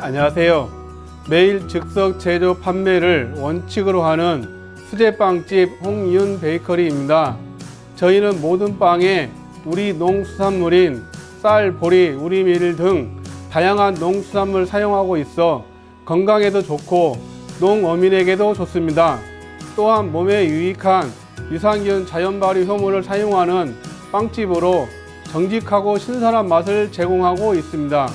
안녕하세요. 매일 즉석 제조 판매를 원칙으로 하는 수제빵집 홍윤 베이커리입니다. 저희는 모든 빵에 우리 농수산물인 쌀, 보리, 우리밀 등 다양한 농수산물 사용하고 있어 건강에도 좋고 농어민에게도 좋습니다. 또한 몸에 유익한 유산균 자연 발효 효모를 사용하는 빵집으로 정직하고 신선한 맛을 제공하고 있습니다.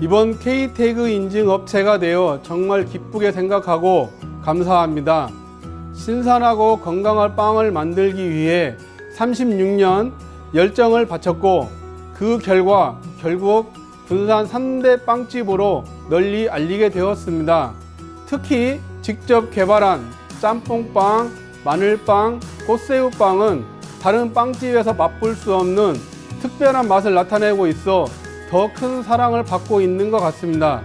이번 K태그 인증 업체가 되어 정말 기쁘게 생각하고 감사합니다. 신선하고 건강한 빵을 만들기 위해 36년 열정을 바쳤고 그 결과 결국 군산 3대 빵집으로 널리 알리게 되었습니다. 특히 직접 개발한 짬뽕빵, 마늘빵, 꽃새우빵은 다른 빵집에서 맛볼 수 없는 특별한 맛을 나타내고 있어 더 큰 사랑을 받고 있는 것 같습니다.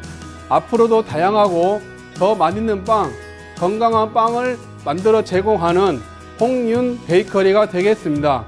앞으로도 다양하고 더 맛있는 빵, 건강한 빵을 만들어 제공하는 홍윤 베이커리가 되겠습니다.